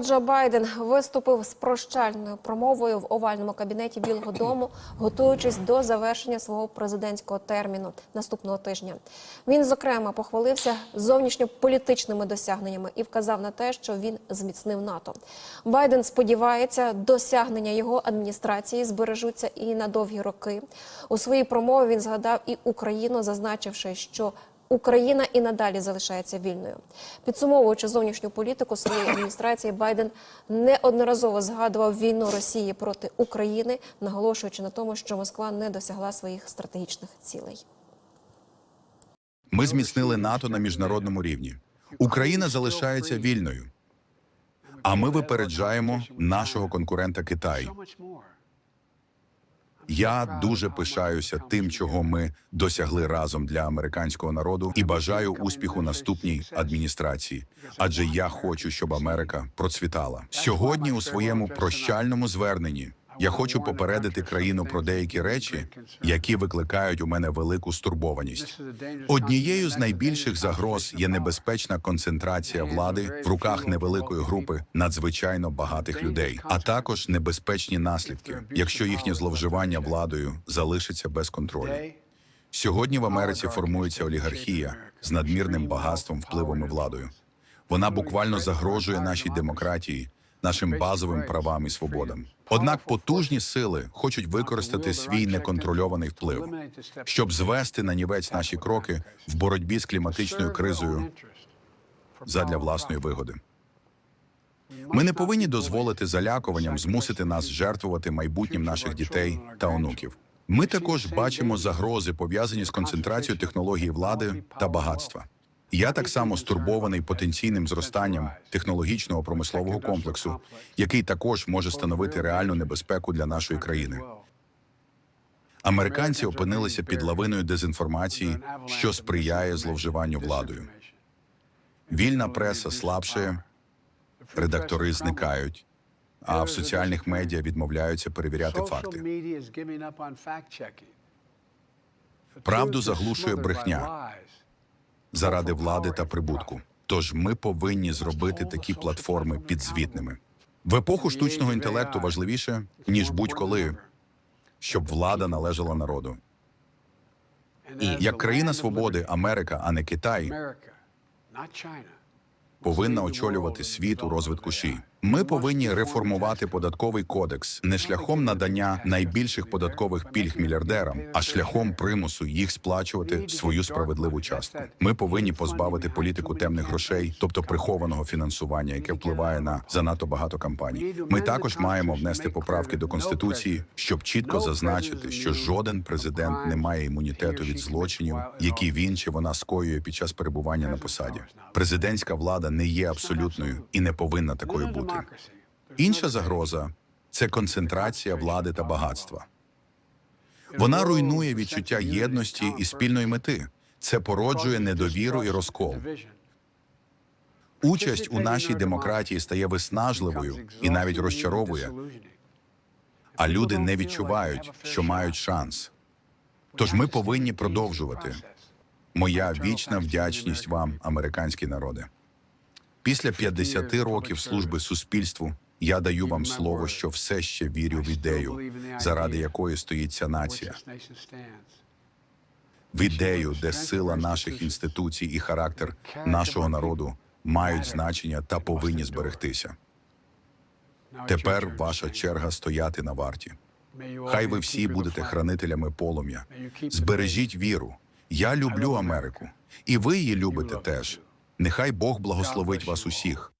Джо Байден виступив з прощальною промовою в овальному кабінеті Білого Дому, готуючись до завершення свого президентського терміну наступного тижня. Він зокрема похвалився зовнішньополітичними досягненнями і вказав на те, що він зміцнив НАТО. Байден сподівається, досягнення його адміністрації збережуться і на довгі роки. У своїй промові він згадав і Україну, зазначивши, що Україна і надалі залишається вільною. Підсумовуючи зовнішню політику своєї адміністрації, Байден неодноразово згадував війну Росії проти України, наголошуючи на тому, що Москва не досягла своїх стратегічних цілей. Ми зміцнили НАТО на міжнародному рівні. Україна залишається вільною. А ми випереджаємо нашого конкурента Китай. Я дуже пишаюся тим, чого ми досягли разом для американського народу, і бажаю успіху наступній адміністрації. Адже я хочу, щоб Америка процвітала сьогодні. У своєму прощальному зверненні я хочу попередити країну про деякі речі, які викликають у мене велику стурбованість. Однією з найбільших загроз є небезпечна концентрація влади в руках невеликої групи надзвичайно багатих людей, а також небезпечні наслідки, якщо їхнє зловживання владою залишиться без контролю. Сьогодні в Америці формується олігархія з надмірним багатством, впливом і владою. Вона буквально загрожує нашій демократії, нашим базовим правам і свободам. Однак потужні сили хочуть використати свій неконтрольований вплив, щоб звести на нівець наші кроки в боротьбі з кліматичною кризою задля власної вигоди. Ми не повинні дозволити залякуванням змусити нас жертвувати майбутнім наших дітей та онуків. Ми також бачимо загрози, пов'язані з концентрацією технології влади та багатства. Я так само стурбований потенційним зростанням технологічного промислового комплексу, який також може становити реальну небезпеку для нашої країни. Американці опинилися під лавиною дезінформації, що сприяє зловживанню владою. Вільна преса слабшає, редактори зникають, а в соціальних медіа відмовляються перевіряти факти. Правду заглушує брехня заради влади та прибутку. Тож ми повинні зробити такі платформи підзвітними. В епоху штучного інтелекту важливіше ніж будь-коли, щоб влада належала народу. І як країна свободи, Америка, а не Китай, повинна очолювати світ у розвитку ШІ. Ми повинні реформувати податковий кодекс не шляхом надання найбільших податкових пільг мільярдерам, а шляхом примусу їх сплачувати свою справедливу частку. Ми повинні позбавити політику темних грошей, тобто прихованого фінансування, яке впливає на занадто багато кампаній. Ми також маємо внести поправки до конституції, щоб чітко зазначити, що жоден президент не має імунітету від злочинів, які він чи вона скоює під час перебування на посаді. Президентська влада не є абсолютною і не повинна такою бути. Інша загроза це концентрація влади та багатства. Вона руйнує відчуття єдності і спільної мети. Це породжує недовіру і розкол. Участь у нашій демократії стає виснажливою і навіть розчаровує, а люди не відчувають, що мають шанс. Тож ми повинні продовжувати. Моя вічна вдячність вам, американські народи. Після 50 років служби суспільству я даю вам слово, що все ще вірю в ідею, заради якої стоїть ця нація, в ідею, де сила наших інституцій і характер нашого народу мають значення та повинні зберегтися. Тепер ваша черга стояти на варті. Хай ви всі будете хранителями полум'я. Збережіть віру. Я люблю Америку, і ви її любите теж. Нехай Бог благословить вас усіх.